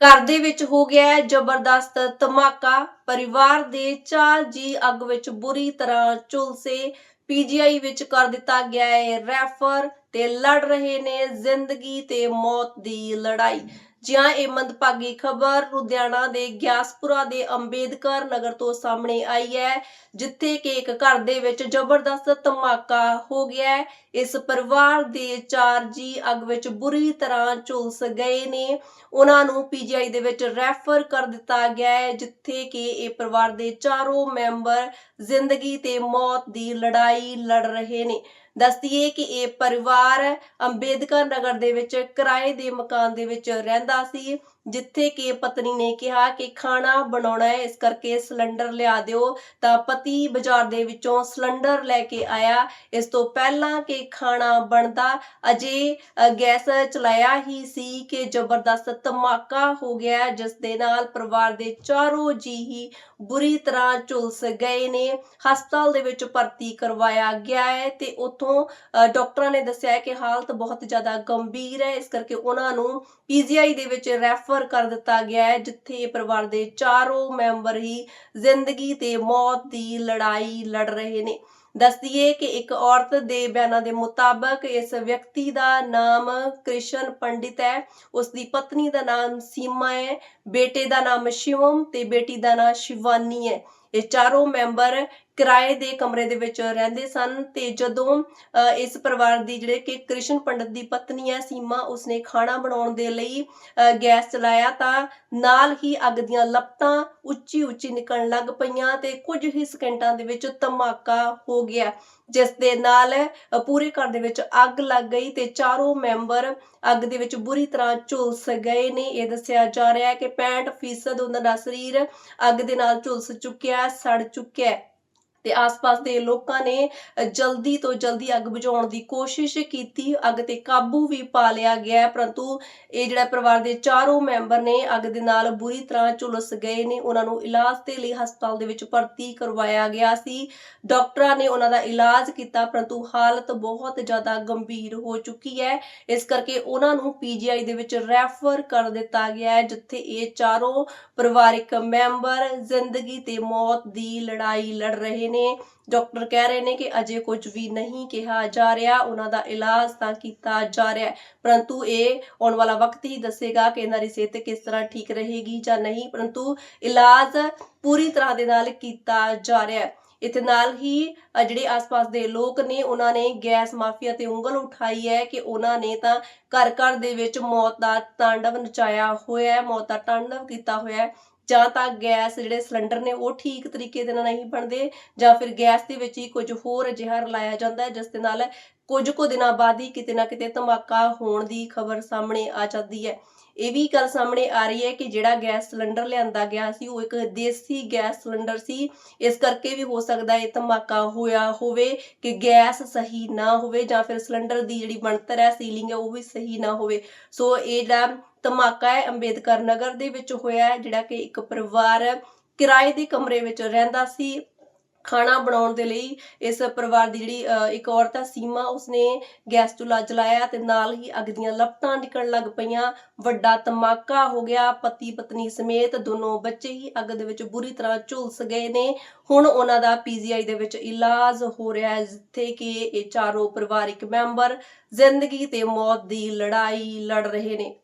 ਘਰ ਦੇ ਵਿੱਚ ਹੋ ਗਿਆ ਹੈ ਜ਼ਬਰਦਸਤ ਧਮਾਕਾ। ਪਰਿਵਾਰ ਦੇ ਚਾਰ ਜੀ ਅੱਗ ਵਿੱਚ ਬੁਰੀ ਤਰ੍ਹਾਂ ਝੁਲਸੇ ਪੀਜੀਆਈ ਵਿੱਚ ਕਰ ਦਿੱਤਾ ਗਿਆ ਹੈ ਰੈਫਰ ਤੇ ਲੜ ਰਹੇ ਨੇ ਜ਼ਿੰਦਗੀ ਤੇ ਮੌਤ ਦੀ ਲੜਾਈ। ਜਿਹਾਂ ਇਹ ਮੰਦਭਾਗੀ ਖਬਰ ਲੁਧਿਆਣਾ ਦੇ ਗਿਆਸਪੁਰਾ ਦੇ ਅੰਬੇਦਕਰ ਨਗਰ ਤੋਂ ਸਾਹਮਣੇ ਆਈ ਹੈ, ਜਿੱਥੇ ਕਿ ਇੱਕ ਘਰ ਦੇ ਵਿੱਚ ਜ਼ਬਰਦਸਤ ਧਮਾਕਾ ਹੋ ਗਿਆ ਇਸ ਪਰਿਵਾਰ ਦੇ ਚਾਰ ਜੀ ਅੱਗ ਵਿੱਚ ਬੁਰੀ ਤਰ੍ਹਾਂ ਝੁਲਸ ਗਏ ਨੇ। ਉਹਨਾਂ ਨੂੰ ਪੀਜੀਆਈ ਦੇ ਵਿੱਚ ਰੈਫਰ ਕਰ ਦਿੱਤਾ ਗਿਆ ਹੈ, ਜਿੱਥੇ ਕਿ ਇਹ ਪਰਿਵਾਰ ਦੇ ਚਾਰੋਂ ਮੈਂਬਰ ਜ਼ਿੰਦਗੀ ਤੇ ਮੌਤ ਦੀ ਲੜਾਈ ਲੜ ਰਹੇ ਨੇ। ਦੱਸਦੀਏ ਕਿ ਇਹ ਪਰਿਵਾਰ ਅੰਬੇਦਕਰ ਨਗਰ ਦੇ ਵਿੱਚ ਕਿਰਾਏ ਦੇ ਮਕਾਨ ਦੇ ਵਿੱਚ ਰਹਿੰਦਾ ਸੀ। ਜਿੱਥੇ ਕਿ ਪਤਨੀ ਨੇ ਕਿਹਾ ਕਿ ਖਾਣਾ ਬਣਾਉਣਾ ਹੈ, ਇਸ ਕਰਕੇ ਸਿਲੰਡਰ ਲਿਆ ਦਿਓ। ਤਾਂ ਪਤੀ ਬਾਜ਼ਾਰ ਦੇ ਵਿੱਚੋਂ ਸਿਲੰਡਰ ਲੈ ਕੇ ਆਇਆ। ਇਸ ਤੋਂ ਪਹਿਲਾਂ ਕਿ ਖਾਣਾ ਬਣਦਾ, ਅਜੇ ਗੈਸ ਚਲਾਇਆ ਹੀ ਸੀ ਕਿ ਜ਼ਬਰਦਸਤ ਧਮਾਕਾ ਹੋ ਗਿਆ, ਜਿਸ ਦੇ ਨਾਲ ਪਰਿਵਾਰ ਦੇ ਚਾਰੋਂ ਜੀ ਹੀ ਬੁਰੀ ਤਰ੍ਹਾਂ ਝੁਲਸ ਗਏ ਨੇ। ਹਸਪਤਾਲ ਦੇ ਵਿੱਚ ਭਰਤੀ ਕਰਵਾਇਆ ਗਿਆ ਹੈ ਤੇ ਉੱਥੋਂ ਡਾਕਟਰਾਂ ਨੇ ਦੱਸਿਆ ਹੈ ਕਿ ਹਾਲਤ ਬਹੁਤ ਜ਼ਿਆਦਾ ਗੰਭੀਰ ਹੈ। ਇਸ ਕਰਕੇ ਉਹਨਾਂ ਨੂੰ ਪੀਜੀਆਈ ਦੇ ਵਿੱਚ ਰੈਫਰ ਕਰ ਦਿੱਤਾ ਗਿਆ ਹੈ, ਜਿੱਥੇ ਪਰਿਵਾਰ ਦੇ ਚਾਰੋਂ ਮੈਂਬਰ ਹੀ ਜ਼ਿੰਦਗੀ ਤੇ ਮੌਤ ਦੀ ਲੜਾਈ ਲੜ ਰਹੇ ਨੇ। ਦੱਸਦੀਏ ਕਿ ਇੱਕ ਔਰਤ ਦੇ ਬਿਆਨਾਂ ਦੇ ਮੁਤਾਬਕ ਇਸ ਵਿਅਕਤੀ ਦਾ ਨਾਮ ਕ੍ਰਿਸ਼ਨ ਪੰਡਿਤ ਹੈ। ਉਸ ਦੀ ਪਤਨੀ ਦਾ ਨਾਮ ਸੀਮਾ ਹੈ, ਬੇਟੇ ਦਾ ਨਾਮ ਸ਼ਿਵਮ ਤੇ ਬੇਟੀ ਦਾ ਨਾਮ ਸ਼ਿਵਾਨੀ ਹੈ। ਇਹ ਚਾਰੋਂ ਮੈਂਬਰ ਕਿਰਾਏ ਦੇ ਕਮਰੇ ਦੇ ਵਿੱਚ ਰਹਿੰਦੇ ਸਨ ਤੇ ਜਦੋਂ ਅ, ਇਸ ਪਰਿਵਾਰ ਦੀ ਜਿਹੜੇ ਕਿ ਕ੍ਰਿਸ਼ਨ ਪੰਡਿਤ ਦੀ ਪਤਨੀ ਹੈ ਸੀਮਾ ਉਸਨੇ ਖਾਣਾ ਬਣਾਉਣ ਦੇ ਲਈ ਗੈਸ ਚਲਾਇਆ ਤਾਂ ਨਾਲ ਹੀ ਅੱਗ ਦੀਆਂ ਲਪਟਾਂ ਉੱਚੀ ਉੱਚੀ ਨਿਕਲਣ ਲੱਗ ਪਈਆਂ ਤੇ ਕੁਝ ਹੀ ਸਕਿੰਟਾਂ ਦੇ ਵਿੱਚ ਧਮਾਕਾ ਹੋ ਗਿਆ ਜਿਸ ਦੇ ਨਾਲ ਪੂਰੇ ਘਰ ਦੇ ਵਿੱਚ ਅੱਗ ਲੱਗ ਗਈ ਤੇ ਚਾਰੋਂ ਮੈਂਬਰ ਅੱਗ ਦੇ ਵਿੱਚ ਬੁਰੀ ਤਰ੍ਹਾਂ ਝੁਲਸ ਗਏ ਨੇ। ਇਹ ਦੱਸਿਆ ਜਾ ਰਿਹਾ ਹੈ ਕਿ 65% ਉਹਨਾਂ ਦਾ ਸਰੀਰ ਅੱਗ ਦੇ ਨਾਲ ਝੁਲਸ ਚੁੱਕਿਆ ਸੜ ਚੁੱਕਿਆ ਤੇ ਆਸ-ਪਾਸ ਦੇ ਲੋਕਾਂ ਨੇ ਜਲਦੀ ਤੋਂ ਜਲਦੀ ਅੱਗ ਬੁਝਾਉਣ ਦੀ ਕੋਸ਼ਿਸ਼ ਕੀਤੀ। ਅੱਗ ਤੇ ਕਾਬੂ ਵੀ ਪਾ ਲਿਆ ਗਿਆ ਪਰੰਤੂ ਇਹ ਜਿਹੜਾ ਪਰਿਵਾਰ ਦੇ ਚਾਰੋਂ ਮੈਂਬਰ ਨੇ ਅੱਗ ਦੇ ਨਾਲ ਬੁਰੀ ਤਰ੍ਹਾਂ ਝੁਲਸ ਗਏ ਨੇ। ਉਹਨਾਂ ਨੂੰ ਇਲਾਜ ਦੇ ਲਈ ਹਸਪਤਾਲ ਦੇ ਵਿੱਚ ਭਰਤੀ ਕਰਵਾਇਆ ਗਿਆ ਸੀ। ਡਾਕਟਰਾਂ ਨੇ ਉਹਨਾਂ ਦਾ ਇਲਾਜ ਕੀਤਾ, ਪਰੰਤੂ ਹਾਲਤ ਬਹੁਤ ਜ਼ਿਆਦਾ ਗੰਭੀਰ ਹੋ ਚੁੱਕੀ ਹੈ। ਇਸ ਕਰਕੇ ਉਹਨਾਂ ਨੂੰ ਪੀਜੀਆਈ ਦੇ ਵਿੱਚ ਰੈਫਰ ਕਰ ਦਿੱਤਾ ਗਿਆ ਹੈ, ਜਿੱਥੇ ਇਹ ਚਾਰੋਂ ਪਰਿਵਾਰਿਕ ਮੈਂਬਰ ਜ਼ਿੰਦਗੀ ਤੇ ਮੌਤ ਦੀ ਲੜਾਈ ਲੜ ਰਹੇ ਨੇ, ਡਾਕਟਰ ਕਹਿ ਰਹੇ ਨੇ ਕਿ ਅਜੇ ਕੁਝ ਵੀ ਨਹੀਂ ਕਿਹਾ ਜਾ ਰਿਹਾ, ਉਹਨਾਂ ਦਾ ਇਲਾਜ ਤਾਂ ਕੀਤਾ ਜਾ ਰਿਹਾ ਹੈ, ਪਰੰਤੂ ਇਹ ਆਉਣ ਵਾਲਾ ਵਕਤ ਹੀ ਦੱਸੇਗਾ ਕਿ ਇਹਨਾਂ ਦੀ ਸਿਹਤ ਕਿਸ ਤਰ੍ਹਾਂ ਠੀਕ ਰਹੇਗੀ ਜਾਂ ਨਹੀਂ, ਪਰੰਤੂ ਇਲਾਜ ਪੂਰੀ ਤਰ੍ਹਾਂ ਦੇ ਨਾਲ ਕੀਤਾ ਜਾ ਰਿਹਾ ਹੈ। ਇਥੇ ਨਾਲ ਹੀ ਜਿਹੜੇ ਆਸ-ਪਾਸ ਦੇ ਲੋਕ ਨੇ, ਉਹਨਾਂ ਨੇ ਗੈਸ ਮਾਫੀਆ ਤੇ ਉਂਗਲ ਉਠਾਈ ਹੈ ਕਿ ਉਹਨਾਂ ਨੇ ਤਾਂ ਘਰ ਘਰ ਦੇ ਵਿੱਚ ਮੌਤ ਦਾ ਤਾਂਡਵ ਨਚਾਇਆ ਹੋਇਆ ਹੈ, ਮੌਤ ਦਾ ਤਾਂਡਵ ਕੀਤਾ ਹੋਇਆ ਹੈ। ਜਾਂ ਤਾਂ ਗੈਸ ਜਿਹੜੇ ਸਿਲੰਡਰ ਨੇ ਉਹ ਠੀਕ ਤਰੀਕੇ ਦੇ ਨਾਲ ਨਹੀਂ ਬਣਦੇ, ਜਾਂ ਫਿਰ ਗੈਸ ਦੇ ਵਿੱਚ ਹੀ ਕੁਝ ਹੋਰ ਅਜਿਹਾ ਰਲਾਇਆ ਜਾਂਦਾ ਹੈ, ਜਿਸ ਦੇ ਨਾਲ ਕੁਝ ਕੁ ਦਿਨਾਂ ਬਾਅਦ ਹੀ ਕਿਤੇ ਨਾ ਕਿਤੇ ਧਮਾਕਾ ਹੋਣ ਦੀ ਖਬਰ ਸਾਹਮਣੇ ਆ ਜਾਂਦੀ ਹੈ। ਇਹ ਵੀ ਗੱਲ ਸਾਹਮਣੇ ਆ ਰਹੀ ਹੈ ਕਿ ਜਿਹੜਾ ਗੈਸ ਸਿਲੰਡਰ ਲਿਆਂਦਾ ਗਿਆ ਸੀ, ਉਹ ਇੱਕ ਦੇਸੀ ਗੈਸ ਸਿਲੰਡਰ ਸੀ। ਇਸ ਕਰਕੇ ਵੀ ਹੋ ਸਕਦਾ ਹੈ ਧਮਾਕਾ ਹੋਇਆ ਹੋਵੇ ਕਿ ਗੈਸ ਸਹੀ ਨਾ ਹੋਵੇ ਜਾਂ ਫਿਰ ਸਿਲੰਡਰ ਦੀ ਜਿਹੜੀ ਬਣਤਰ ਹੈ, ਸੀਲਿੰਗ ਹੈ, ਉਹ ਵੀ ਸਹੀ ਨਾ ਹੋਵੇ। ਸੋ ਇਹ ਜਿਹੜਾ ਧਮਾਕਾ ਹੈ ਅੰਬੇਦਕਰ ਨਗਰ ਦੇ ਵਿੱਚ ਹੋਇਆ ਹੈ, ਜਿਹੜਾ ਕਿ ਇੱਕ ਪਰਿਵਾਰ ਕਿਰਾਏ ਦੇ ਕਮਰੇ ਵਿੱਚ ਰਹਿੰਦਾ ਸੀ। ਖਾਣਾ ਬਣਾਉਣ ਦੇ ਲਈ ਇਸ ਪਰਿਵਾਰ ਦੀ ਜਿਹੜੀ ਇੱਕ ਔਰਤ ਹੈ ਸੀਮਾ, ਉਸਨੇ ਗੈਸ ਚੁੱਲ੍ਹਾ ਜਲਾਇਆ ਤੇ ਨਾਲ ਹੀ ਅੱਗ ਦੀਆਂ ਲਪਟਾਂ ਨਿਕਲਣ ਲੱਗ ਪਈਆਂ। ਵੱਡਾ ਧਮਾਕਾ ਹੋ ਗਿਆ। ਪਤੀ ਪਤਨੀ ਸਮੇਤ ਦੋਨੋਂ ਬੱਚੇ ਹੀ ਅੱਗ ਦੇ ਵਿੱਚ ਬੁਰੀ ਤਰ੍ਹਾਂ ਝੁਲਸ ਗਏ ਨੇ। ਹੁਣ ਉਹਨਾਂ ਦਾ ਪੀਜੀਆਈ ਦੇ ਵਿੱਚ ਇਲਾਜ ਹੋ ਰਿਹਾ ਹੈ, ਜਿੱਥੇ ਕਿ ਇਹ ਚਾਰੋਂ ਪਰਿਵਾਰਿਕ ਮੈਂਬਰ ਜ਼ਿੰਦਗੀ ਤੇ ਮੌਤ ਦੀ ਲੜਾਈ ਲੜ ਰਹੇ ਨੇ।